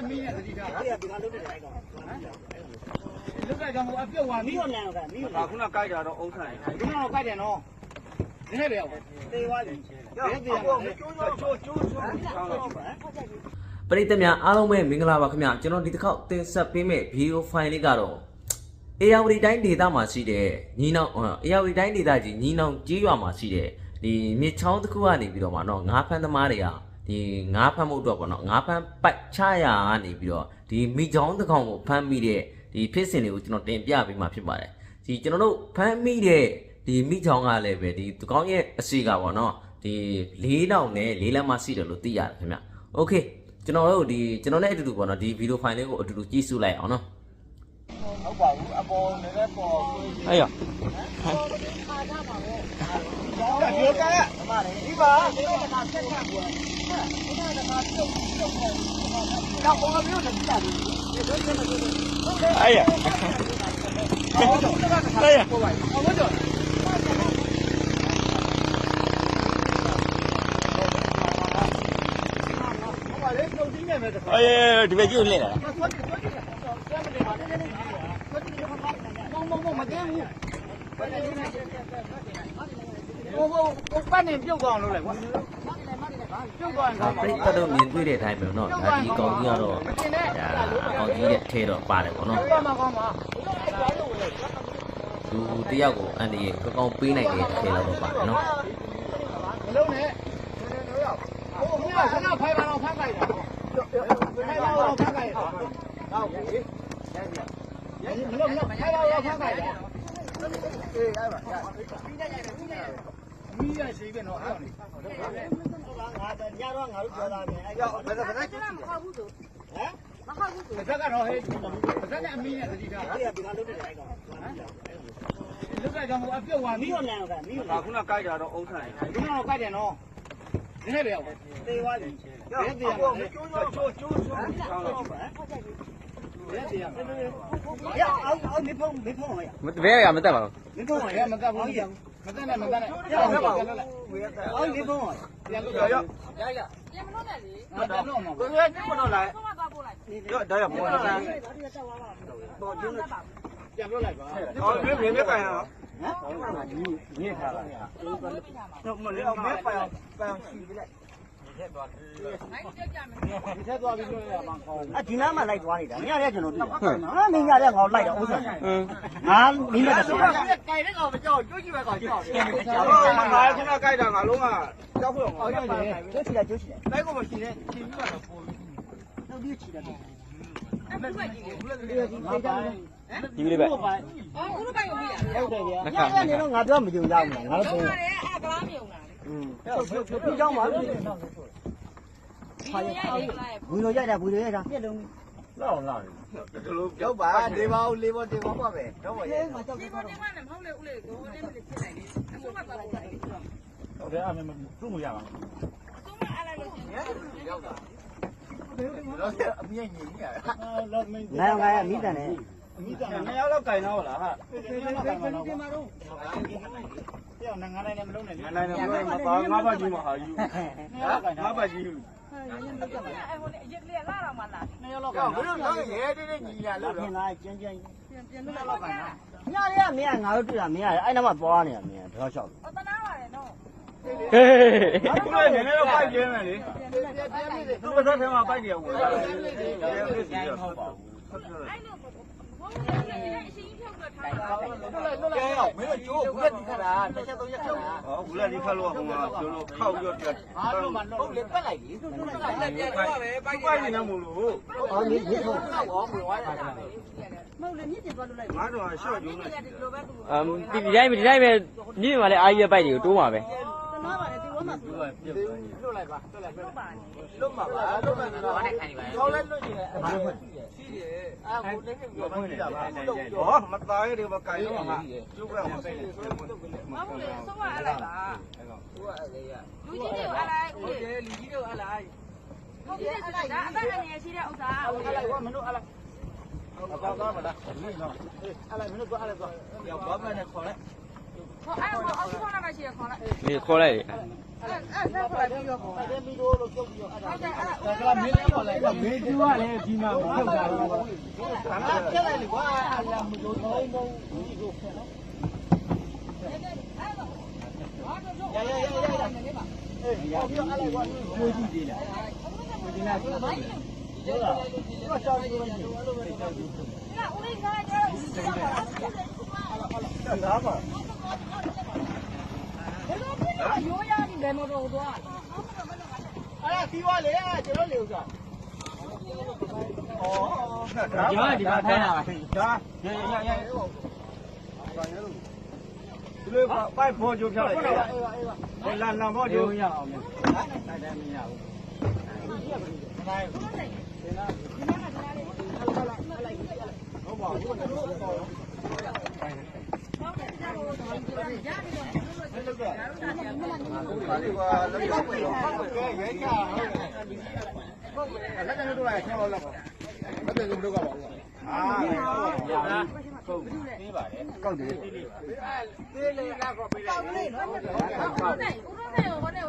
အမီးနဲ့တတိထားအဲ့ဒါဒီကလုံးနေလိုက်ကောင်လုတ်တဲ့ကောင်ကအပြုတ်သွားပြီမီးရောနံကမီးရောဒါခုနကြိုက်တာတော့အုံးဆိုင်ဒီကတော့ကြိုက်တယ်နော်ဒီနေ့ပဲရောက်တေးသွားပြီဘယ်တည်းရမလဲကျိုးကျိုးကျိုးကျိုးဆောင်းတော့ပရိသတ်များအားလုံးပဲမင်္ဂလာပါခင်ဗျကျွန်တော်ဒီတစ်ခေါက်တင်ဆက်ပေးမယ့်ဗီဒီယိုဖိုင်လေးကတော့အေယာဝတီတိုင်းဒေသမှာရှိတဲ့ညီနောင်အေယာဝတီတိုင်းဒေသကြီးညီနောင်ကြီးရွာမှာရှိတဲ့ဒီမြစ်ချောင်းတစ်ခုကနေပြီးတော့မှတော့ငါးဖမ်းသမားတွေက ဒီငါးဖမ်းမှုအတွက်ပေါ့နော်ငါးဖမ်းပိုက်ချရာကနေပြီးတော့ဒီမိချောင်းတစ်ကောင်ကိုဖမ်းမိတဲ့ဒီဖြစ်စဉ်တွေကိုကျွန်တော်တင်ပြပေးမှာဖြစ်ပါတယ်ဒီကျွန်တော်တို့ဖမ်းမိတဲ့ဒီမိချောင်းကလည်းပဲဒီတကောင်ရဲ့အစီကပေါ့နော်ဒီ၄တောင်နဲ့၄လက်မရှိတယ်လို့သိရတယ်ခင်ဗျโอเค ကျွန်တော်တို့ဒီကျွန်တော်နဲ့အတူတူပေါ့နော်ဒီဗီဒီယိုဖိုင်လေးကိုအတူတူကြည့်စုလိုက်အောင်နော် ဟုတ်ပါဘူးအပေါ်နေတဲ့ပေါ်ကို အဲ့ရ ဒီကက အမလေး ဒီပါဒီကကဆက်ဆက်ဘူးတော့ဘုံမျိုးနဲ့ကြည့်တယ် အဲ့ရ ဟုတ်တော့အဲ့ရဟုတ်ပါဘူးဟုတ်တော့ဟုတ်ပါလေပြုတ်တင်းနေမ ယ်တခါအဲ့ဒီဘက်ကြ ဟိုဟိုဟိုပတ်နေပြုတ်သွားအောင်လုပ်လိုက်ကွာပြုတ်သွားရင်ဒါကောင်းပါပြိတ္တတို့မြင်တွေ့တဲ့အတိုင်းပဲနော်ဒါဒီကောင်ကြီးကတော့ဒါအကောင်ကြီးရဲ့ထဲတော့ပါတယ်ပေါ့နော်ပြုတ်သွားမှာကောင်းပါသူတယောက်ကိုအန်ဒီကောကောင်းပေးနိုင်တဲ့ထဲတော့ပါတယ်နော်မလုံးနဲ့ဟိုမြတ်ဆနာဖိုင်ပါတော့ဖတ်လိုက်တာဖိုင်ပါတော့ဖတ်လိုက်တာဟုတ်ပြီမလုံးမလုံးဖိုင်ပါတော့ဖတ်လိုက်တာအေးရပါ မီးရရှိပြီနော်အဲ့ဒါငါညတော့ငါတို့ပြောတာမယ်အဲ့ရောက်ဘယ်ဘယ်ဘယ်ဟမ်ကတော့ဟဲ့ဘယ်ကအမီးနဲ့တတိထားအဲ့ဒါဒီကလုံးနေလိုက်ကောင်လုတ်တဲ့ကောင်ကအပြုတ်သွားမီးပြီရောနံကမီးရောဒါခုနကြိုက်တာတော့အုံးဆိုင်ဒီကတော့ကြိုက်တယ်နော်ဒီနေ့ပဲရောက်တေးသွားပြီဘယ်တည်းရမလဲကျိုးကျိုးကျိုးကျိုးဆောင်းတော့ဘယ်တည်းရမလဲရအောင်အောင်မဖုံးမဖုံးရဘယ်ရမတက်ပါဘူးမဖုံးဘရယ်မကပ်ဘူး မကပ်နဲ့မကပ်နဲ့ရမပါဘူးအောင်မဖုံးရပြန်လို့ရရရရပြန်မလို့နဲ့လေမတန်တော့မှာကိုယ်ကပြမတော့လိုက်ရောဒါရပေါ်လာတယ်ပေါ်ကျင်းလို့ပြန်လို့လိုက်ပါဟောမြင်မြင်ကြိုင်တော့ဟမ်ညစ်ထားတာတော့မလေးအောင်မဲပိုင်အောင်ပိုင်အောင် ရှိပြီလေဒီထက်သွားပြီးလို့ရမှာခေါ်အဒီနားမှာလိုက်သွားနေတာညရက်ကျွန်တော်တွေ့ဟာမင်းညရက်ငါလိုက်တော့ဥစ္စာငါမင်းမတက်ဆိုဘူးတော့ကြိုင်တဲ့ကောင်မကြောက်ကျွတ်ကြည့်ပဲကောင်ကြောက်ဟောမငါခုနကြိုက်တာငါလုံးကကြောက်ဖို့ငါအော်ရတယ်ကျိုးချီလာကျိုးချီလာလိုက်ကိုမရှိနဲ့ချင်းပြီးတော့ပို့တော့ဒီချီလာတယ်ဒီလေးပဲပို့ပါဟုတ်တယ်ဗျာညရက်နေတော့ငါပြောမကြုံရဘူးငါတို့ပုံอืมဖြူချောင်းပါ ဘူးဘူးလို့ရိုက်တာဘူးလို့ရိုက်တာပြက်လုံးလောက်လာဒီလိုရောက်ပါနေပါဦးလေးပေါ်တင်ပါပါပဲတော့ပါရဲ့ငါကြောက်ကြောက်ဟုတ်တယ်အမေသူ့မရပါဘူးတော့အမြင့်ညီကြီးရလောက်မင်းငါငါရမိတန်တယ်အမိတန်နှစ်ယောက်လောက်ကြိုင်တော့လားဟာဒီမှာတော့ဒီမှာတော့ပြောင်းငါနိုင်နေမလုံးနဲ့လေနိုင်နိုင်မပါငါးပါးကြီးမဟာယူငါးပါးကြီး နှစ်ယောက်လောက်ကောဘယ်လိုလဲရဲတဲ့တဲ့ညီလာလို့ပြင်လာကျန်းကျန်းပြန်လို့လောက်ကန်နော်ညရမင်းကငါတို့တွေ့တာမင်းရတယ်အဲ့နားမှာသွားနေတာမင်းတော့လျှောက်ဟေးခုလည်းနည်းနည်းတော့ပိုက်ကျင်းမယ်လေသူ့ကတော့ထဲမှာပိုက်တယ်ဝင်တယ်ရဲပြည့်စီတော့ဟုတ်ပါဘူးကဲရော က်မင်းတို့ကျိုးဘူးလက်ဒီခါတာတစ်ချက်သုံးချက်ခါတာဟောဘူးလက်ဒီခါလို့ကဟိုမှာကျိုးလို့ခောက်ပြီးတော့အားလုံးမလုံးဟုတ်လေပတ်လိုက်လေသူ့ကလည်းပြန်တော့ပဲပိုက်ပိုက်နေတော့မလို့အော်မင်းမင်းဆုံးဟောမဝိုင်းတာငါတော့ရှော့ကျိုးလို့အမ်ဒီဒီတိုင်းပဲဒီတိုင်းပဲမြင့်မှာလဲအားကြီးရဲ့ပိုက်တွေကိုတိုးမှာပဲ လွတ်လိုက်ပါလွတ်လိုက်ပါလုံးပါပါလုံးပါတော့အဲ့ခိုင်ပါခေါင်းလဲလွတ်နေတယ်အဲ့ဒါရှိတယ်အာဟိုတကယ်ပြောဖွင့်နေတာပါဟောမသားရည်မကိုင်တော့ဟာကျုပ်ကမဆိုင်ဘူးဆိုတော့ဟုတ်လေဆုံးမအလိုက်ပါသူကအဲ့လေရလူကြီးတွေကိုအလိုက်ဟုတ်တယ်လူကြီးတို့အလားဟုတ်ကဲ့အလိုက်ဒါအသက်အန္တရာယ်ရှိတဲ့ဥစ္စာအဲ့လိုက်ကွာမင်းတို့အဲ့လိုက်အကောက်သားမလားဒီနော်အဲ့လိုက်မင်းတို့ကွာအဲ့လိုက်ကွာရောက်ဘာမှနဲ့ခေါ်လဲ ခေါ်အဲ့ဟိုအောက်ခေါ်လာမှရှိရခေါ်လိုက်ဒီခေါ်လိုက်လေအဲ့အဲ့ဆက်ခေါ်လိုက်ပြီးတော့ခေါ်လိုက်တယ်မီတို့လို့ပြုတ်ပြီးတော့အဲ့ဒါဟုတ်တယ်အဲ့ဒါကမင်းလေးပေါ်လိုက်မင်းကျူကလည်းဒီမှာမဟုတ်တာဘူးဒါကပြက်လိုက်လေကွာအဲ့ဒါမလို့တော့မဟုတ်ဘူးဒီကိုဖက်နော်ရရရရရအေးဟောပြီးတော့အဲ့လိုက်ကွာကိုကြည့်ကြည့်လားဒီနာကျတော့ဟုတ်လားဒီကချောင်းလေးကိုကြည့်အဲ့လိုပဲတောက်ကြည့်အဲ့ဦး လေးကလည်းကျတော့ဒါပါရိုးရနေတယ်မတော်သွားအဲ့ဒါပြီးသွားလေကျွန်တော်လေဥစ္စာဩဒီမှာဒီမှာထိုင်တာဒါရရရရဒီလိုပိုက်ဖို့ကြိုးဖြောက်လိုက်အေးပါအေးပါအေးပါတယ်လာလာဖို့ကြိုးကျိုးရအောင်မယ်တိုင်တယ်မရဘူးပါလေကွာလက်ကောက်ပဲကဲရဲကြဟုတ်တယ်လက်ကနေတော့လိုက်ဆောင်းလောက်ပါလက်တွေလုံးတော့ပါဘူးအာရလားဟုတ်သေးပါတယ် ကောက်တယ်ဟုတ်တယ်ဦးရောနေဦးရောနေဟိုနေဟိုလာပြီလားခေါ်လိုက်ကဲကဲကဲဟိုဦးရောနေရှိရလာတော့ကိုကြီးကတော့ဘာကြောင့်မလို့ဟုတ်လေလားလိုက်ဝင်လိုက်ဝင်နေလိုက်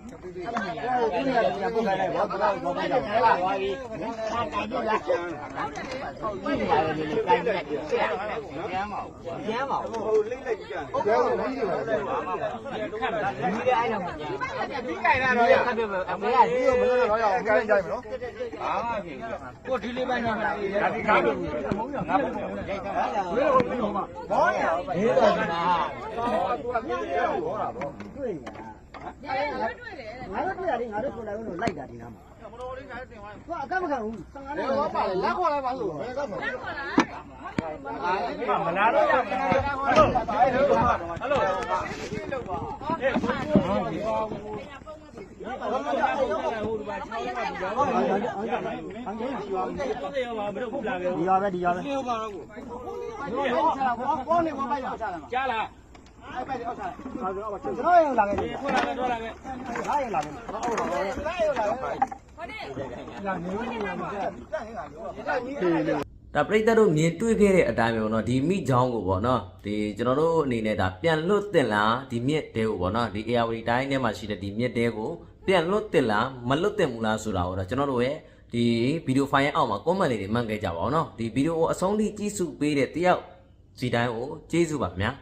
ပြီးဟို မှာဘောရဒီတော့ကသူကပြည့်ရဘောတာဗောတွေ့နေတာတယ်တွေ့တယ်ငါတို့တွေ့ရတယ်ငါတို့ကိုယ်တိုင်လို့လိုက်တာဒီနားမှာမတော်လေးငါတို့တင်သွားအကမခံဘူး15နှစ်တော့ပါလေလက်ခေါ်လိုက်ပါလို့ဘယ်ကမှခေါ်လာမလာတော့ရမလားဟယ်လိုဟယ်လိုဟယ်လိုအေးကိုဘာမှမလုပ်ဘူးဟိုဘာချောင်းမှာပြောပါဘာလဲအန်ကယ်ရှိပါဦးတယ်ရောဘာမလုပ်ဘူးလာပဲဒီရပဲဒီရပဲပြောပါတော့ကိုဒီရချလာဘောဘောနေဘောပိုက်ပါချလာမှာကြားလား အဲ့ပိုက်အောက်ချလာကျွန်တော်ရင်လာခဲ့တယ်ထွက်လာပဲထွက်လာပဲငါရင်လာခဲ့ဟုတ်ဟုတ်ဟုတ်လာရလာဟိုနေလာနေလို့တက်နေတာရောတက်ကြီးအဲ့ဒါဒါပရိသတ်တို့မြင်တွေ့ခဲ့တဲ့အတိုင်းပဲပေါ့နော်ဒီမိချောင်းကိုပေါ့နော်ဒီကျွန်တော်တို့အနေနဲ့ဒါပြန်လွတ်တင်လားဒီမြစ်တဲကိုပေါ့နော်ဒီ ARD တိုင်းထဲမှာရှိတဲ့ဒီမြစ်တဲကိုပြန်လွတ်တင်လားမလွတ်တင်ဘူးလားဆိုတာကိုတော့ကျွန်တော်တို့ရဲ့ဒီဗီဒီယိုဖိုင်ရဲ့အောက်မှာ comment လေးတွေမှန်ခဲ့ကြပါအောင်နော်ဒီဗီဒီယိုကိုအဆုံးထိကြည့်စုပေးတဲ့တယောက်စီတိုင်းကိုကျေးဇူးပါခင်ဗျာ